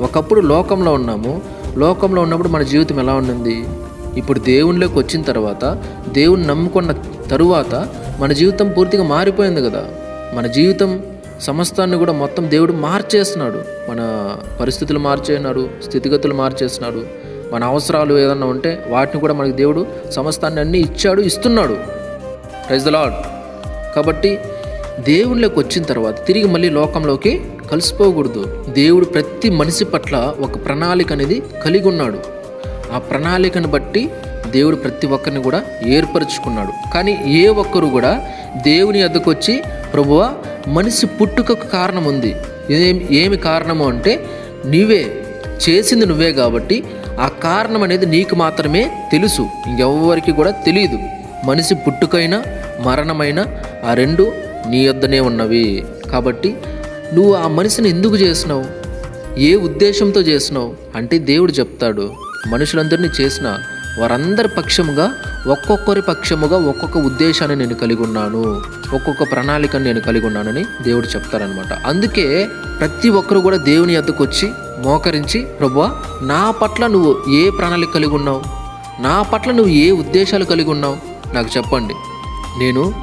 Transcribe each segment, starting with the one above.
ఒకప్పుడు లోకంలో ఉన్నాము. లోకంలో ఉన్నప్పుడు మన జీవితం ఎలా ఉండింది? ఇప్పుడు దేవునిలోకి వచ్చిన తర్వాత దేవుని నమ్ముకున్న తరువాత మన జీవితం పూర్తిగా మారిపోయింది కదా. మన జీవితం సమస్తాన్ని కూడా మొత్తం దేవుడు మార్చేస్తున్నాడు. మన పరిస్థితులు మార్చేసినాడు స్థితిగతులు మార్చేస్తున్నాడు. మన అవసరాలు ఏదన్నా ఉంటే వాటిని కూడా మనకి దేవుడు సమస్తాన్ని అన్నీ ఇచ్చాడు ఇస్తున్నాడు. ప్రైజ్ ద లాడ్ కాబట్టి దేవుళ్ళకి వచ్చిన తర్వాత తిరిగి మళ్ళీ లోకంలోకి కలిసిపోకూడదు. దేవుడు ప్రతి మనిషి పట్ల ఒక ప్రణాళిక అనేది కలిగి ఉన్నాడు. ఆ ప్రణాళికను బట్టి దేవుడు ప్రతి ఒక్కరిని కూడా ఏర్పరచుకున్నాడు. కానీ ఏ ఒక్కరు కూడా దేవుని అద్దకొచ్చి ప్రభువ ప్రభువా మనిషి పుట్టుకకు కారణం ఉంది. ఏమి ఏమి కారణము అంటే నీవే చేసింది నువ్వే కాబట్టి ఆ కారణం అనేది నీకు మాత్రమే తెలుసు. ఇంకెవ్వరికి కూడా తెలియదు. మనిషి పుట్టుకైనా మరణమైనా ఆ రెండు నీ వద్దనే ఉన్నవి. కాబట్టి నువ్వు ఆ మనిషిని ఎందుకు చేసినావు? ఏ ఉద్దేశంతో చేసినావు? అంటే దేవుడు చెప్తాడు మనుషులందరినీ చేసిన వారందరి పక్షముగా ఒక్కొక్కరి పక్షముగా ఒక్కొక్క ఉద్దేశాన్ని నేను కలిగి ఉన్నాను ఒక్కొక్క ప్రణాళికను నేను కలిగి ఉన్నానని దేవుడు చెప్తారనమాట అందుకే ప్రతి ఒక్కరు కూడా దేవుని వద్దకు వచ్చి మోకరించి ప్రభువా నా పట్ల నువ్వు ఏ ప్రణాళిక కలిగి ఉన్నావు? నా పట్ల నువ్వు ఏ ఉద్దేశాలు కలిగి ఉన్నావు? నాకు చెప్పండి. నేను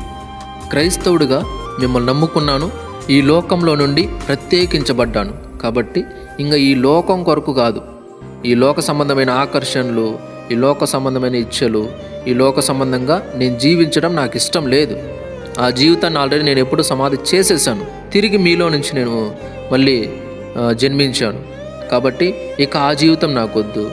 క్రైస్తవుడిగా మిమ్మల్ని నమ్ముకున్నాను ఈ లోకంలో నుండి ప్రత్యేకించబడ్డాను. కాబట్టి ఇంకా ఈ లోకం కొరకు కాదు. ఈ లోక సంబంధమైన ఆకర్షణలు ఈ లోక సంబంధమైన ఇచ్చలు ఈ లోక సంబంధంగా నేను జీవించడం నాకు ఇష్టం లేదు. ఆ జీవితాన్ని ఆల్రెడీ నేను ఎప్పుడూ సమాధి చేసేసాను. తిరిగి మీలో నుంచి నేను మళ్ళీ జన్మించాను. కాబట్టి ఇక ఆ జీవితం నాకొద్దు.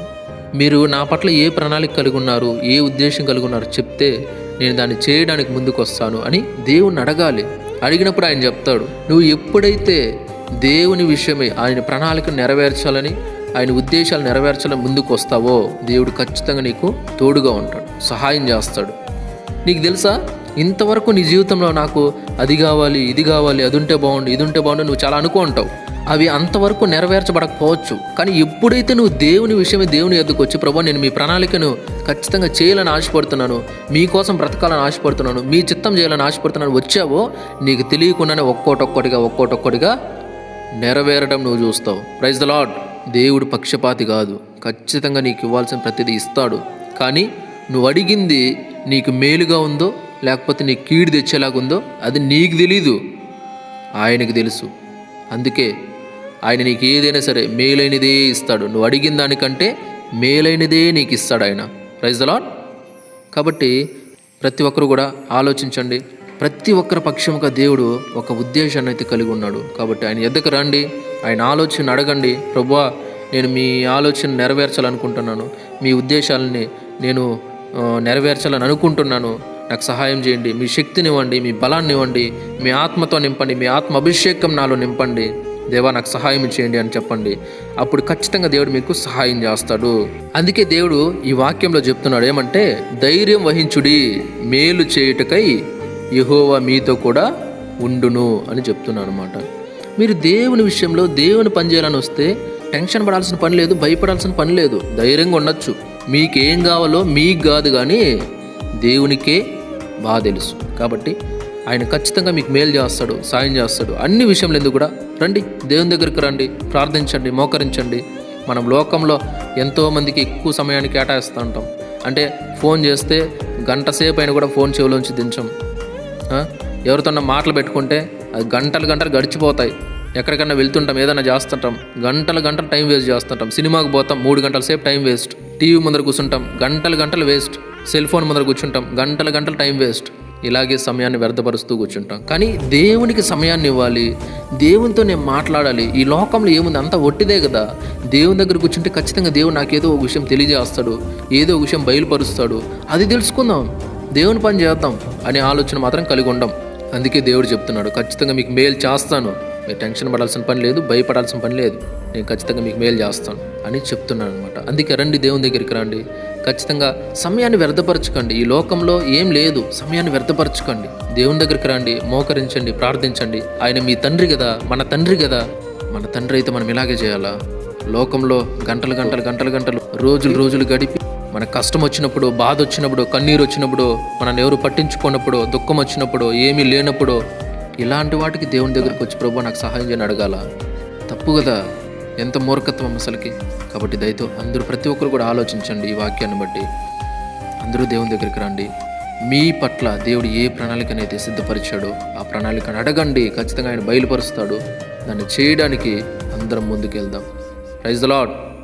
మీరు నా పట్ల ఏ ప్రణాళిక కలిగి ఉన్నారు ఏ ఉద్దేశం కలిగి ఉన్నారు చెప్తే నేను దాన్ని చేయడానికి ముందుకు వస్తాను అని దేవుణ్ణి అడగాలి. అడిగినప్పుడు ఆయన చెప్తాడు నువ్వు ఎప్పుడైతే దేవుని విషయమై ఆయన ప్రణాళిక నెరవేర్చాలని ఆయన ఉద్దేశాలు నెరవేర్చాలని ముందుకు వస్తావో దేవుడు ఖచ్చితంగా నీకు తోడుగా ఉంటాడు సహాయం చేస్తాడు. నీకు తెలుసా? ఇంతవరకు నీ జీవితంలో నాకు అది కావాలి ఇది కావాలి అది ఉంటే బాగుండు ఇది ఉంటే బాగుండు నువ్వు చాలా అనుకుంటావు. అవి అంతవరకు నెరవేర్చబడకపోవచ్చు. కానీ ఎప్పుడైతే నువ్వు దేవుని విషయమే దేవుని ఎద్దుకు వచ్చి ప్రభా నేను మీ ప్రణాళికను ఖచ్చితంగా చేయాలని ఆశపడుతున్నాను మీకోసం బ్రతకాలని ఆశపడుతున్నాను మీ చిత్తం చేయాలని ఆశపడుతున్నాను వచ్చావో నీకు తెలియకుండానే ఒక్కోటొక్కటిగా ఒక్కోటొక్కటిగా నెరవేరడం నువ్వు చూస్తావు. ప్రైజ్ ద లాడ్ దేవుడు పక్షపాతి కాదు. ఖచ్చితంగా నీకు ఇవ్వాల్సిన ప్రతిదీ ఇస్తాడు. కానీ నువ్వు అడిగింది నీకు మేలుగా ఉందో లేకపోతే నీకు కీడు తెచ్చేలాగుందో అది నీకు తెలీదు. ఆయనకు తెలుసు. అందుకే ఆయన నీకు ఏదైనా సరే మేలైనదే ఇస్తాడు. నువ్వు అడిగిన దానికంటే మేలైనదే నీకు ఇస్తాడు ఆయన. ప్రైజ్ ద లాడ్ కాబట్టి ప్రతి ఒక్కరు కూడా ఆలోచించండి. ప్రతి ఒక్కరి పక్షముగా దేవుడు ఒక ఉద్దేశాన్ని అయితే కలిగి ఉన్నాడు. కాబట్టి ఆయన ఎద్దకు రండి. ఆయన ఆలోచన అడగండి. ప్రభువా నేను మీ ఆలోచన నెరవేర్చాలనుకుంటున్నాను. మీ ఉద్దేశాలని నేను నెరవేర్చాలని అనుకుంటున్నాను. నాకు సహాయం చేయండి. మీ శక్తినివ్వండి మీ బలాన్ని ఇవ్వండి. మీ ఆత్మతో నింపండి. మీ ఆత్మ అభిషేకం నాలో నింపండి. దేవా నాకు సహాయం చేయండి అని చెప్పండి. అప్పుడు ఖచ్చితంగా దేవుడు మీకు సహాయం చేస్తాడు. అందుకే దేవుడు ఈ వాక్యంలో చెప్తున్నాడు ఏమంటే ధైర్యం వహించుడి మేలు చేయుటకై యహోవా మీతో కూడా ఉండును అని చెప్తున్నాను అనమాట మీరు దేవుని విషయంలో దేవుని పని చేయాలని వస్తే టెన్షన్ పడాల్సిన పని లేదు భయపడాల్సిన పని లేదు. ధైర్యంగా ఉండొచ్చు. మీకేం కావాలో మీకు కాదు కానీ దేవునికే బాగా తెలుసు. కాబట్టి ఆయన ఖచ్చితంగా మీకు మేలు చేస్తాడు సాయం చేస్తాడు. అన్ని విషయంలో ఎందుకు కూడా రండి దేవుని దగ్గరికి రండి ప్రార్థించండి మోకరించండి. మనం లోకంలో ఎంతోమందికి ఎక్కువ సమయాన్ని కేటాయిస్తూ ఉంటాం. అంటే ఫోన్ చేస్తే గంట సేపు అయినా కూడా ఫోన్ చెవిలోంచి దించం. ఎవరితోన్నా మాటలు పెట్టుకుంటే అది గంటలు గంటలు గడిచిపోతాయి. ఎక్కడికన్నా వెళ్తుంటాం ఏదైనా చేస్తుంటాం. గంటలు గంటలు టైం వేస్ట్ చేస్తుంటాం. సినిమాకి పోతాం మూడు గంటల సేపు టైం వేస్ట్. టీవీ ముందర కూర్చుంటాం గంటలు గంటలు వేస్ట్. సెల్ ఫోన్ ముందర కూర్చుంటాం గంటలు గంటలు టైం వేస్ట్. ఇలాగే సమయాన్ని వ్యర్థపరుస్తూ కూర్చుంటాం. కానీ దేవునికి సమయాన్ని ఇవ్వాలి దేవునితో నేను మాట్లాడాలి. ఈ లోకంలో ఏముంది? అంతా ఒట్టిదే కదా. దేవుని దగ్గర కూర్చుంటే ఖచ్చితంగా దేవుడు నాకేదో ఒక విషయం తెలియజేస్తాడు ఏదో ఒక విషయం బయలుపరుస్తాడు. అది తెలుసుకుందాం. దేవుని పని చేద్దాం అనే ఆలోచన మాత్రం కలిగి ఉండం. అందుకే దేవుడు చెప్తున్నాడు ఖచ్చితంగా మీకు మేలు చేస్తాను. మీరు టెన్షన్ పడాల్సిన పని లేదు భయపడాల్సిన పని లేదు. నేను ఖచ్చితంగా మీకు మేలు చేస్తాను అని చెప్తున్నాను అనమాట అందుకే రండి దేవుని దగ్గరికి రండి. ఖచ్చితంగా సమయాన్ని వ్యర్థపరచకండి. ఈ లోకంలో ఏం లేదు. సమయాన్ని వ్యర్థపరచకండి. దేవుని దగ్గరికి రండి మోకరించండి ప్రార్థించండి. ఆయన మీ తండ్రి కదా మన తండ్రి కదా. మన తండ్రి అయితే మనం ఇలాగే చేయాలా? లోకంలో గంటలు గంటలు గంటలు గంటలు రోజులు రోజులు గడిపి మన కష్టం వచ్చినప్పుడు బాధ వచ్చినప్పుడు కన్నీరు వచ్చినప్పుడు మనల్ని ఎవరు పట్టించుకున్నప్పుడు దుఃఖం వచ్చినప్పుడు ఏమీ లేనప్పుడు ఇలాంటి వాటికి దేవుని దగ్గరికి వచ్చి ప్రభు నాకు సహాయం చేయని అడగాల? తప్పు కదా. ఎంత మూర్ఖత్వం అసలుకి? కాబట్టి దయతో అందరూ ప్రతి ఒక్కరు కూడా ఆలోచించండి ఈ వాక్యాన్ని బట్టి. అందరూ దేవుని దగ్గరికి రండి. మీ పట్ల దేవుడు ఏ ప్రణాళికనైతే సిద్ధపరిచాడో ఆ ప్రణాళికను అడగండి. ఖచ్చితంగా ఆయన బయలుపరుస్తాడు. దాన్ని చేయడానికి అందరం ముందుకు వెళ్దాం ప్రైజ్ ద లాడ్